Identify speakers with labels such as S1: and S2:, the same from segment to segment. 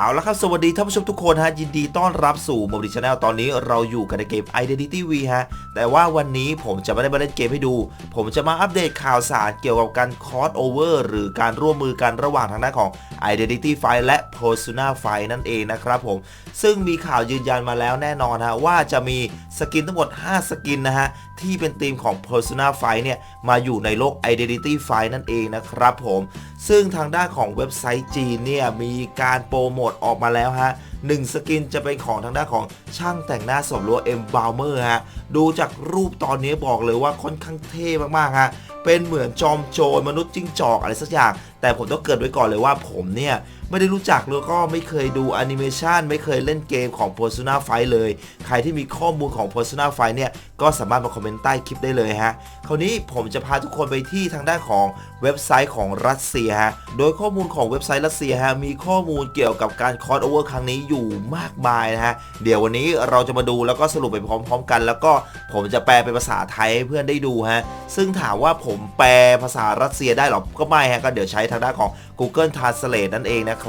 S1: เอาละครับ สวัสดีท่านผู้ชมทุกคนฮะ ยินดีต้อนรับสู่ม o บิ c h ช n แนลตอนนี้เราอยู่กันในเกม Identity V ฮะ แต่ว่าวันนี้ผมจะไม่ได้มาเล่นเกมให้ดู ผมจะมาอัปเดตข่าวสารเกี่ยวกับการคอ s โอเวอร์หรือการร่วมมือกันระหว่างทางด้านของ Identity f i และ Persona f i นั่นเองนะครับผม ซึ่งมีข่าวยืนยันมาแล้วแน่นอนฮะว่าจะมีสกินทั้งหมด 5 สกินนะฮะ ที่เป็นธีมของ Persona 5เนี่ยมาอยู่ในโลก Identity 5นั่นเองนะครับผม ซึ่งทางด้านของเว็บไซต์จีนเนี่ยมีการโปรโมทออกมาแล้วฮะหนึ่งสกินจะเป็นของทางด้านของช่างแต่งหน้าสมรัวเอ็มบาวเมอร์ฮะดูจากรูปตอนนี้บอกเลยว่าค่อนข้างเท่มากๆฮะเป็นเหมือนจอมโจรมนุษย์จิ้งจอกอะไรสักอย่าง แต่ผมต้องเกิดไว้ก่อนเลยว่าผมเนี่ย ไม่ได้รู้จักแล้วก็ไม่เคยดูแอนิเมชันไม่เคยเล่นเกมของ Persona 5 เลย ใครที่มีข้อมูลของ Persona 5 เนี่ย ก็สามารถมาคอมเมนต์ใต้คลิปได้เลยฮะ คราวนี้ผมจะพาทุกคนไปที่ทางด้านของเว็บไซต์ของรัสเซียฮะ โดยข้อมูลของเว็บไซต์รัสเซียฮะ มีข้อมูลเกี่ยวกับการคอร์สโอเวอร์ครั้งนี้อยู่มากมายนะฮะ เดี๋ยววันนี้เราจะมาดูแล้วก็สรุปไปพร้อม ๆ กัน แล้วก็ผมจะแปลเป็นภาษาไทยให้เพื่อนได้ดูฮะ ซึ่งถามว่าผมแปลภาษารัสเซียได้หรอ ก็ไม่ฮะ ก็เดี๋ยวใช้ทางด้านของ Google Translate นั่นเองนะครับ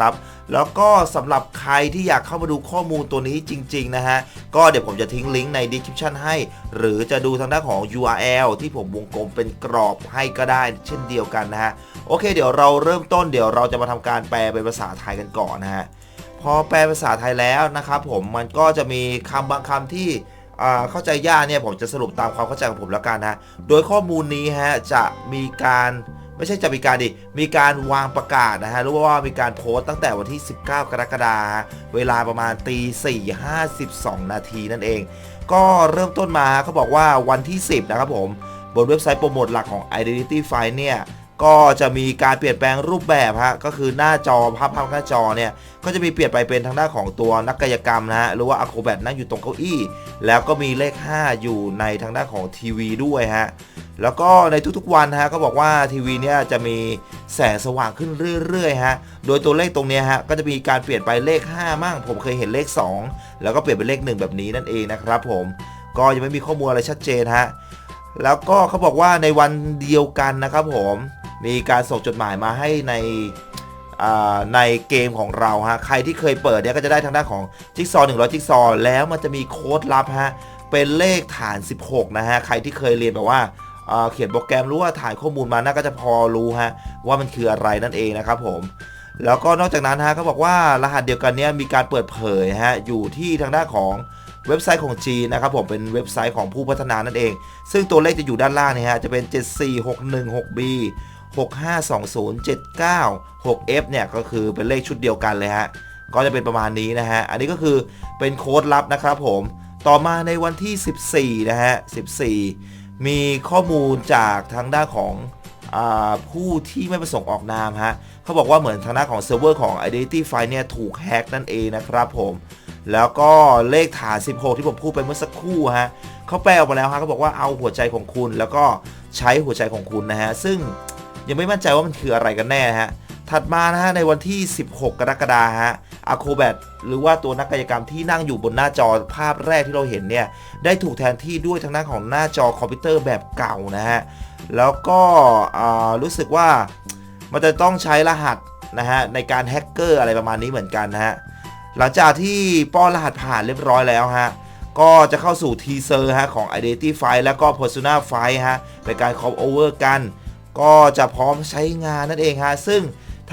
S1: แล้วก็สำหรับใครที่อยากเข้ามาดูข้อมูลตัวนี้จริง ๆ นะฮะ ก็เดี๋ยวผมจะทิ้งลิงก์ใน description ให้ หรือจะดูทางด้านของ URL ที่ผมวงกลมเป็นกรอบให้ก็ได้ เช่นเดียวกันนะฮะ โอเค เดี๋ยวเราเริ่มต้นเดี๋ยวเราจะมาทำการแปลเป็นภาษาไทยกันก่อนนะฮะ พอแปลภาษาไทยแล้วนะครับผมมันก็จะมีคำบางคำที่เข้าใจยากเนี่ยผมจะสรุปตามความเข้าใจของผมแล้วกันนะ โดยข้อมูลนี้ฮะจะมีการ ไม่ใช่จะมีการดิ มีการวางประกาศนะฮะหรือว่ามีการโพสต์ตั้งแต่วันที่ 19 กรกฎาคมเวลาประมาณตี4 52นาทีนั่นเอง ก็เริ่มต้นมาเขาบอกว่าวันที่ 10 นะครับผม บนเว็บไซต์โปรโมทหลักของ Identity File เนี่ย ก็จะมีการเปลี่ยนแปลงรูปแบบฮะก็คือหน้าจอภาพภาพหน้าจอเนี่ยก็จะมีเปลี่ยนไปเป็นทางด้านของตัวนักกายกรรมนะฮะหรือว่าอะโครแบทนั่งอยู่ตรงเก้าอี้ แล้วก็มีเลข 5 อยู่ในทางด้านของทีวีด้วยฮะแล้วก็ในทุกๆวันฮะก็บอกว่าทีวีเนี่ยจะมีแสงสว่างขึ้นเรื่อยๆฮะโดยตัวเลขตรงนี้ฮะก็จะมีการเปลี่ยนไปเลข 5 มั่ง ผมเคยเห็นเลข 2 แล้วก็เปลี่ยนเป็นเลข 1 แบบนี้นั่นเองนะครับผมก็ยังไม่มีข้อมูลอะไรชัดเจนฮะแล้วก็เขาบอกว่าในวันเดียวกันนะครับผม มีการส่งจดหมายมาให้ในในเกมของเราฮะใครที่เคยเปิดเนี่ยก็จะได้ทางด้านของจิ๊กซอว์100จิ๊กซอว์แล้วมันจะมีโค้ดลับฮะเป็นเลขฐาน 16 นะฮะ ใครที่เคยเรียนแบบว่าเขียนโปรแกรมรู้ว่าถ่ายข้อมูลมาน่าก็จะพอรู้ฮะว่ามันคืออะไรนั่นเองนะครับผมแล้วก็นอกจากนั้นฮะเขาบอกว่ารหัสเดียวกันเนี้ยมีการเปิดเผยฮะอยู่ที่ทางด้านของเว็บไซต์ของจีนนะครับผมเป็นเว็บไซต์ของผู้พัฒนานั่นเอง ซึ่งตัวเลขจะอยู่ด้านล่างนี่ฮะจะเป็น 74616B 652079 6F เนี่ยก็คือเป็นเลขชุดเดียวกันเลยฮะก็จะเป็นประมาณนี้นะฮะอันนี้ก็คือเป็นโค้ดลับนะครับผมต่อมาในวันที่ 14 นะฮะ 14 มีข้อมูลจากทางด้านของอผู้ที่ไม่ประสงค์ออกนามฮะเขาบอกว่าเหมือนทางด้านของเซิร์ฟเวอร์ของ Identity File เนี่ยถูกแฮ็กนั่นเองนะครับผมแล้วก็เลขฐาน 16 ที่ผมพูดไปเมื่อสักครู่ฮะเขาแปลออกมาแล้วฮะเขาบอกว่าเอาหัวใจของคุณ แล้วก็ใช้หัวใจของคุณนะฮะ ซึ่ง ยังไม่มั่นใจว่ามันคืออะไรกันแน่ฮะถัดมานะฮะในวันที่ 16 กรกฎาคมฮะอะโคแบทหรือว่าตัวนักกายกรรมที่นั่งอยู่บนหน้าจอภาพแรกที่เราเห็นเนี่ย ได้ถูกแทนที่ด้วยทางด้านของหน้าจอคอมพิวเตอร์แบบเก่านะฮะ แล้วก็รู้สึกว่ามันจะต้องใช้รหัสนะฮะในการแฮกเกอร์อะไรประมาณนี้เหมือนกันนะฮะ หลังจากที่ป้อนรหัสผ่านเรียบร้อยแล้วฮะ ก็จะเข้าสู่ทีเซอร์ฮะของ Identity File แล้วก็ Persona File ฮะเป็นการ c o โอเวอร์กัน ก็จะพร้อมใช้งานนั่นเองฮะซึ่ง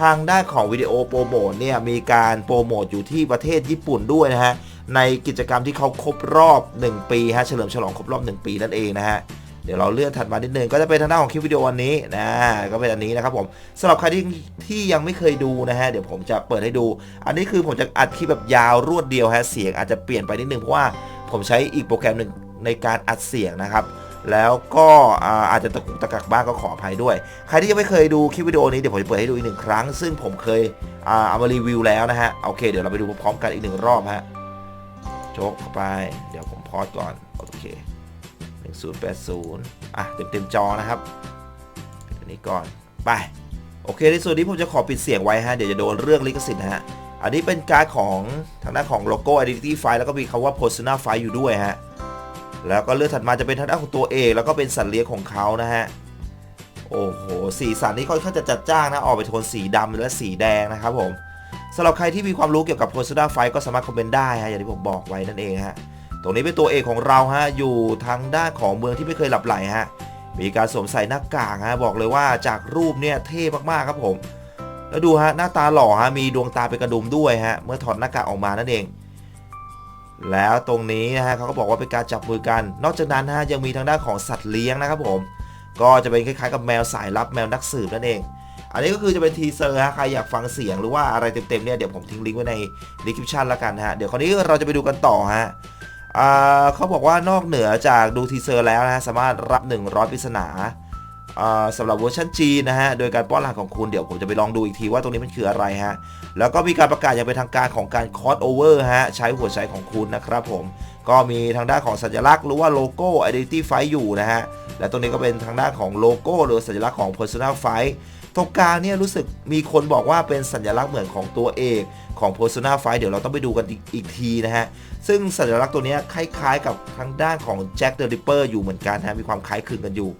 S1: ทางด้านของวิดีโอโปรโมทเนี่ยมีการโปรโมทอยู่ที่ประเทศญี่ปุ่นด้วยนะฮะในกิจกรรมที่เขาครบรอบ 1 ปีฮะเฉลิมฉลองครบรอบ 1 ปีนั่นเองนะฮะเดี๋ยวเราเลื่อนถัดมานิดนึงก็จะเป็นทางด้านของคลิปวิดีโอวันนี้นะก็เป็นอันนี้นะครับผมสำหรับใครที่ที่ยังไม่เคยดูนะฮะเดี๋ยวผมจะเปิดให้ดู อันนี้คือผมจะอัดคลิปแบบยาวรวดเดียวฮะเสียงอาจจะเปลี่ยนไปนิดนึงเพราะว่าผมใช้อีกโปรแกรมหนึ่งในการอัดเสียงนะครับ แล้วก็อาจจะตะกุกตะกักบ้างก็ขออภัยด้วย ใครที่ยังไม่เคยดูคลิปวิดีโอนี้เดี๋ยวผมจะเปิดให้ดูอีกหนึ่งครั้ง ซึ่งผมเคยอ่าเอามารีวิวแล้วนะฮะ โอเค เดี๋ยวเราไปดูพร้อมๆกันอีกหนึ่งรอบฮะ โจกเข้าไป เดี๋ยวผมพอดก่อน โอเค1080อะเต็มเต็มจอนะครับอันนี้ก่อน ไป โอเค ในส่วนนี้ผมจะขอปิดเสียงไว้ฮะ เดี๋ยวจะโดนเรื่องลิขสิทธิ์นะฮะ อันนี้เป็นการ์ดของทางด้านของโลโก้ Identity File แล้วก็มีคำว่า Persona File อยู่ด้วยฮะ แล้วก็เลือกถัดมาจะเป็นทางด้านของตัวเอกแล้วก็เป็นสัตว์เลี้ยงของเขานะฮะโอ้โหสีสันนี่ค่อนข้างจะจัดจ้านนะออกไปโทนสีดำและสีแดงนะครับผมสำหรับใครที่มีความรู้เกี่ยวกับ Persona 5ก็สามารถคอมเมนต์ได้ฮะอย่างที่ผมบอกไว้นั่นเองฮะตรงนี้เป็นตัวเอกของเราฮะอยู่ทางด้านของเมืองที่ไม่เคยหลับไหลฮะมีการสวมใส่หน้ากากฮะบอกเลยว่าจากรูปเนี่ยเท่มากๆครับผม แล้วดูฮะหน้าตาหล่อฮะมีดวงตาเป็นกระดุมด้วยฮะเมื่อถอดหน้ากากออกมานั่นเอง แล้วตรงนี้นะฮะเขาก็บอกว่าเป็นการจับมือกัน นอกจากนั้นนะฮะยังมีทางด้านของสัตว์เลี้ยงนะครับผม ก็จะเป็นคล้ายๆกับแมวสายลับแมวนักสืบนั่นเอง อันนี้ก็คือจะเป็นทีเซอร์ฮะใครอยากฟังเสียงหรือว่าอะไรเต็มๆเนี่ยเดี๋ยวผมทิ้งลิงก์ไว้ในดีคริปชันแล้วกันฮะเดี๋ยวคราวนี้เราจะไปดูกันต่อฮะอ่าเขาบอกว่านอกเหนือจากดูทีเซอร์แล้วนะฮะสามารถรับ 100ปริศนา สำหรับเวอร์ชันจีนนะฮะ โดยการป้อนรหัสของคุณเดี๋ยวผมจะไปลองดูอีกทีว่าตรงนี้มันคืออะไรฮะ แล้วก็มีการประกาศอย่างเป็นทางการของการคอ s โอเวอร์ฮะ ใช้หัวใจของคุณนะครับผม ก็มีทางด้านของสัญลักษณ์หรือว่าโลโก้ Identity Fight อยู่นะฮะ และตรงนี้ก็เป็นทางด้านของโลโก้ หรือสัญลักษณ์ของ Personal Fight ตรงกลางเนี่ยรู้สึกมีคนบอกว่าเป็นสัญลักษณ์เหมือนของตัวเอกของ Persona 5 เดี๋ยวเราต้องไปดูกันอีกทีนะฮะ ซึ่งสัญลักษณ์ตัวนี้คล้ายๆกับทางด้านของ Jack the Ripper อยู่เหมือนกันฮะมีความคล้ายคลึงกันอยู่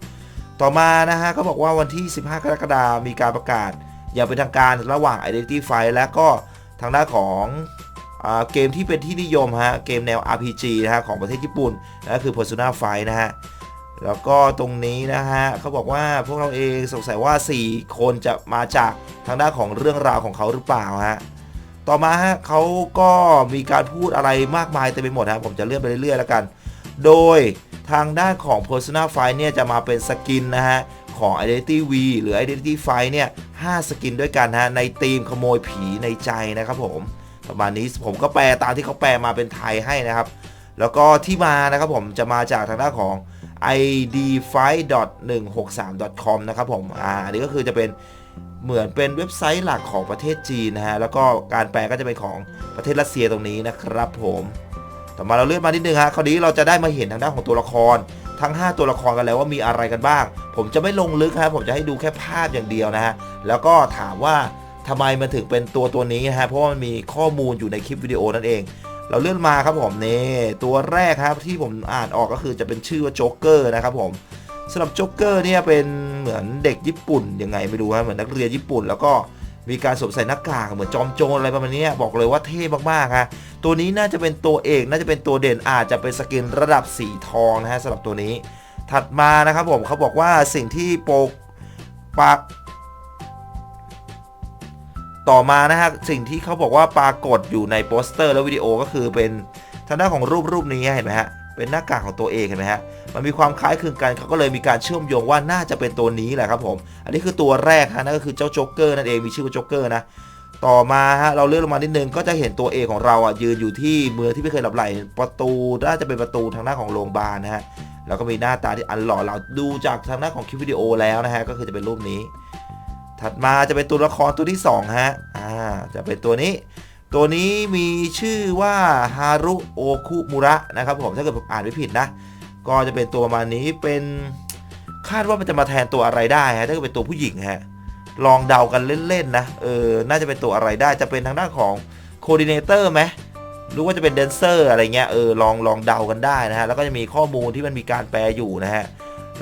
S1: ต่อมานะฮะเขาบอกว่าวันที่ 15 กรกฎาคมมีการประกาศ อย่างเป็นทางการระหว่าง Identity Fight และก็ทางด้านของอเกมที่เป็นที่นิยมฮะเกมแนว RPG นะฮะของประเทศญี่ปุ่นนั่นก็คือ Persona 5 นะฮะแล้วก็ตรงนี้นะฮะเขาบอกว่าพวกเราเองสงสัยว่า 4 คนจะมาจากทางด้านของเรื่องราวของเขาหรือเปล่าฮะต่อมาฮะเขาก็มีการพูดอะไรมากมายเต็มไปหมดฮะผมจะเลื่อนไปเรื่อยๆแล้วกัน โดยทางด้านของ Persona 5เนี่ยจะมาเป็นสกินนะฮะ ของ Identity V หรือ Identity 5เนี่ย5สกินด้วยกันฮะ ในธีมขโมยผีในใจนะครับผม ประมาณนี้ผมก็แปลตามที่เขาแปลมาเป็นไทยให้นะครับ แล้วก็ที่มานะครับผมจะมาจากทางด้านของ id5.163.com นะครับผม อ่า อันนี้ก็คือจะเป็นเหมือนเป็นเว็บไซต์หลักของประเทศจีนนะฮะ แล้วก็การแปลก็จะเป็นของประเทศรัสเซียตรงนี้นะครับผม ต่อมาเราเลื่อนมานิดนึงฮะคราวนี้เราจะได้มาเห็นทางด้านของตัวละคร ทั้ง 5 ตัวละครกันแล้วว่ามีอะไรกันบ้าง ผมจะไม่ลงลึกฮะผมจะให้ดูแค่ภาพอย่างเดียวนะฮะแล้วก็ถามว่าทำไมมันถึงเป็นตัวตัวนี้ฮะเพราะว่ามันมีข้อมูลอยู่ในคลิปวิดีโอนั่นเอง เราเลื่อนมาครับผมนี่ตัวแรกครับที่ผมอ่านออกก็คือจะเป็นชื่อว่าโจ๊กเกอร์นะครับผมสำหรับโจ๊กเกอร์เนี่ยเป็นเหมือนเด็กญี่ปุ่นยังไงไม่รู้ฮะเหมือนนักเรียนญี่ปุ่นแล้วก็ มีการสวมใส่หน้ากากเหมือนจอมโจรอะไรประมาณนี้บอกเลยว่าเท่มากๆฮะตัวนี้น่าจะเป็นตัวเอกน่าจะเป็นตัวเด่นอาจจะเป็นสกินระดับสีทองนะฮะสำหรับตัวนี้ ถัดมานะครับผมเขาบอกว่าสิ่งที่โปกปักต่อมานะฮะสิ่งที่เขาบอกว่าปรากฏอยู่ในโปสเตอร์และวิดีโอก็คือเป็นทางด้านของรูปรูปนี้เห็นไหมฮะ เป็นหน้ากากของตัวเองเห็นไหมฮะมันมีความคล้ายคลึงกันเขาก็เลยมีการเชื่อมโยงว่าน่าจะเป็นตัวนี้แหละครับผม อันนี้คือตัวแรกฮะนั่นก็คือเจ้าโจ๊กเกอร์นั่นเองมีชื่อว่าโจ๊กเกอร์นะต่อมาฮะเราเลื่อนลงมานิดนึงก็จะเห็นตัวเอกของเราอะยืนอยู่ที่เมืองที่ไม่เคยหลับไหลประตูน่าจะเป็นประตูทางด้าของโรงพยาบาลนะฮะแล้วก็มีหน้าตาที่อันหล่อเราดูจากทางด้าของคลิปวิดีโอแล้วนะฮะก็คือจะเป็นรูปนี้ ถัดมาจะเป็นตัวละครตัวที่2ฮะอ่าจะเป็นตัวนี้ ตัวนี้มีชื่อว่าฮารุโอคุมุระนะครับผมถ้าเกิดผมอ่านไม่ผิดนะ ก็จะเป็นตัวประมาณนี้เป็นคาดว่ามันจะมาแทนตัวอะไรได้ฮะถ้าเกิดเป็นตัวผู้หญิงฮะลองเดากันเล่นๆนะเออน่าจะเป็นตัวอะไรได้จะเป็นทางด้านของโคดิเนเตอร์ไหมหรือว่าจะเป็นแดนเซอร์อะไรเงี้ยเออลองลองเดากันได้นะฮะแล้วก็จะมีข้อมูลที่มันมีการแปลอยู่นะฮะ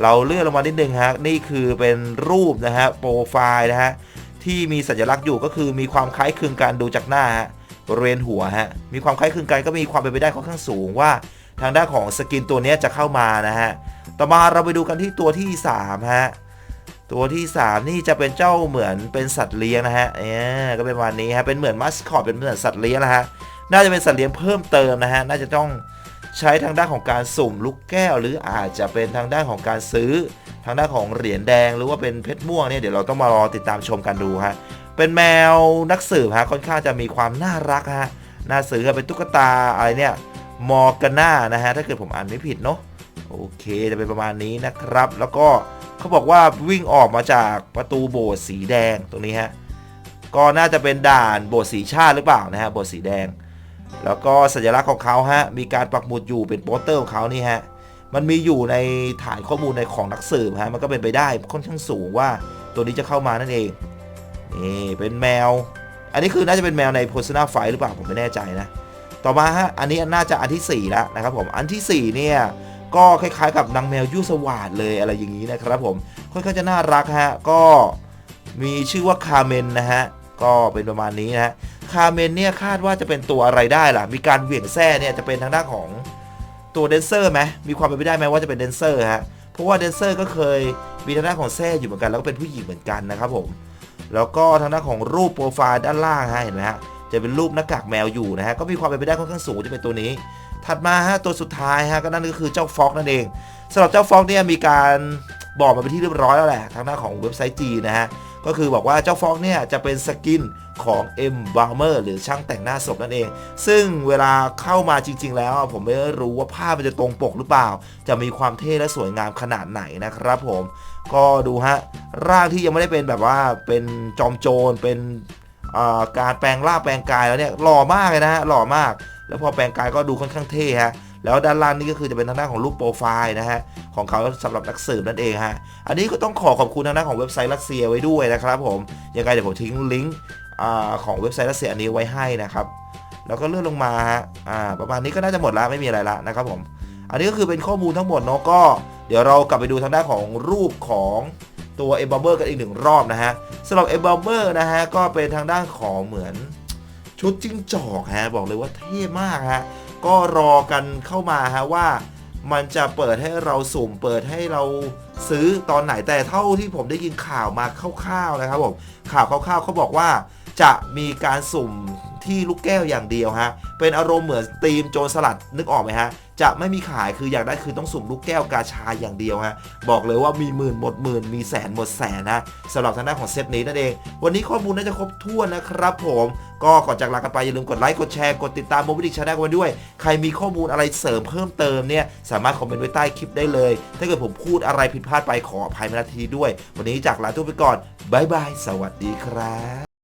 S1: เราเลื่อนลงมานิดนึงฮะนี่คือเป็นรูปนะฮะโปรไฟล์นะฮะที่มีสัญลักษณ์อยู่ก็คือมีความคล้ายคลึงกันดูจากหน้าฮะ บริเวณหัวฮะ มีความคล้ายคลึงกันก็มีความเป็นไปได้ค่อนข้างสูงว่า ทางด้านของสกินตัวนี้จะเข้ามานะฮะ ต่อมาเราไปดูกันที่ตัวที่3ฮะ ตัวที่ 3 นี่จะเป็นเจ้าเหมือนเป็นสัตว์เลี้ยงนะฮะ เออก็เป็นประมานี้ฮะ เป็นเหมือนมัสคอต เป็นเหมือนสัตว์เลี้ยงนะฮะ น่าจะเป็นสัตว์เลี้ยงเพิ่มเติมนะฮะ น่าจะต้องใช้ทางด้านของการสุ่มลูกแก้ว หรืออาจจะเป็นทางด้านของการซื้อทางด้านของเหรียญแดงหรือว่าเป็นเพชรม่วงเนี่ยเดี๋ยวเราต้องมารอติดตามชมกันดูฮะ เป็นแมวนักสืบฮะค่อนข้างจะมีความน่ารักฮะน่าซื้อฮะเป็นตุ๊กตาอะไรเนี่ยมอร์กาน่านะฮะถ้าเกิดผมอ่านไม่ผิดเนาะโอเคจะเป็นประมาณนี้นะครับ แล้วก็เขาบอกว่าวิ่งออกมาจากประตูโบสถ์สีแดงตรงนี้ฮะก็น่าจะเป็นด่านโบสถ์สีชาติหรือเปล่านะฮะโบสถ์สีแดง แล้วก็สัญลักษณ์ของเขาฮะมีการปักหมุดอยู่เป็นโปสเตอร์ของเขานี่ฮะมันมีอยู่ในฐานข้อมูลในของนักสืบฮะมันก็เป็นไปได้ค่อนข้างสูงว่าตัวนี้จะเข้ามานั่นเอง นี่เป็นแมว อันนี้คือน่าจะเป็นแมวใน Persona 5หรือเปล่าผมไม่แน่ใจนะ ต่อมาฮะอันนี้น่าจะอันที่ 4 แล้วนะครับผมอันทีสี่4 เนี่ยก็คล้ายๆกับนางแมวยูสวาดเลยอะไรอย่างนี้นะครับผมค่อนข้างจะน่ารักฮะก็มีชื่อว่าคาเมนนะฮะก็เป็นประมาณนี้นะฮะคาเมนเนี่ยคาดว่าจะเป็นตัวอะไรได้ล่ะ มีการเหวี่ยงแส้เนี่ยจะเป็นทางด้านของตัวเดนเซอร์ไหมมีความเป็นไปได้ไหมว่าจะเป็นเดนเซอร์ฮะเพราะว่าเดนเซอร์ก็เคยมีทางด้านของแส้อยู่เหมือนกันแล้วก็เป็นผู้หญิงเหมือนกันนะครับผม แล้วก็ทางด้านของรูปโปรไฟล์ด้านล่างฮะเห็นไหมฮะจะเป็นรูปหน้ากากแมวอยู่นะฮะก็มีความเป็นไปได้ค่อนข้างสูงจะเป็นตัวนี้ ถัดมาฮะตัวสุดท้ายฮะก็นั่นก็คือเจ้าฟ็อกนั่นเองสำหรับเจ้าฟ็อกเนี่ยมีการบอกมาเป็นที่เรียบร้อยแล้วแหละทางหน้านของเว็บไซต์จีนนะฮะก็คือบอกว่าเจ้าฟ็อกเนี่ยจะเป็นสกิน ของ M b a r m e r หรือช่างแต่งหน้าศพนั่นเอง ซึ่งเวลาเข้ามาจริง ๆ แล้ว ผมไม่รู้ว่าภาพมันจะตรงปกหรือเปล่า จะมีความเท่และสวยงามขนาดไหนนะครับผม ก็ดูฮะ ร่างที่ยังไม่ได้เป็นแบบว่าเป็นจอมโจรเป็นการแปลงร่างแปลงกายแล้วเนี่ยหล่อมากเลยนะฮะหล่อมาก แล้วพอแปลงกายก็ดูค่อนข้างเท่ฮะแล้วด้านล่างนี่ก็คือจะเป็นทางด้านของรูปโปรไฟล์นะฮะของเขาสำหรับนักสืบนั่นเองฮะอันนี้ก็ต้องขอขอบคุณทางด้านของเว็บไซต์รัสเซียไว้ด้วยนะครับผมยังไงเดี๋ยวผมทิ้งลิงก์ อของเว็บไซต์รัสเซียอันนี้ไว้ให้นะครับแล้วก็เลื่อนลงมาฮะประมาณนี้ก็น่าจะหมดล้วไม่มีอะไรละนะครับผมอันนี้ก็คือเป็นข้อมูลทั้งหมดเนาะก็เดี๋ยวเรากลับไปดูทางด้านของรูปของตัวเอเบอร์กันอีกหนึ่งรอบนะฮะสำหรับเอเบอร์นะฮะก็เป็นทางด้านของเหมือนชุดจิ้งจอกฮะบอกเลยว่าเท่มากฮะก็รอกันเข้ามาฮะว่ามันจะเปิดให้เราสุ่มเปิดให้เราซื้อตอนไหนแต่เท่าที่ผมได้ยินข่าวมาคร่าวๆนะครับผมข่าวคร่าวๆเขาบอกว่า จะมีการสุ่มที่ลูกแก้วอย่างเดียวฮะ เป็นอารมณ์เหมือนธีมโจรสลัดนึกออกไหมฮะ จะไม่มีขายคืออยากได้คือต้องสุ่มลูกแก้วกาชาอย่างเดียวฮะ บอกเลยว่ามีหมื่นหมดหมื่นมีแสนหมดแสนนะสำหรับทางด้านของเซตนี้นั่นเอง วันนี้ข้อมูลน่าจะครบถ้วนนะครับผม ก็ก่อนจากลากันไปอย่าลืมกดไลค์กดแชร์กดติดตามโมบิดิกชาแนลกันด้วย ใครมีข้อมูลอะไรเสริมเพิ่มเติมเนี่ยสามารถคอมเมนต์ไว้ใต้คลิปได้เลย ถ้าเกิดผมพูดอะไรผิดพลาดไปขออภัยมาณทีด้วย วันนี้จากลาทุกไปก่อนบายบายสวัสดีครับ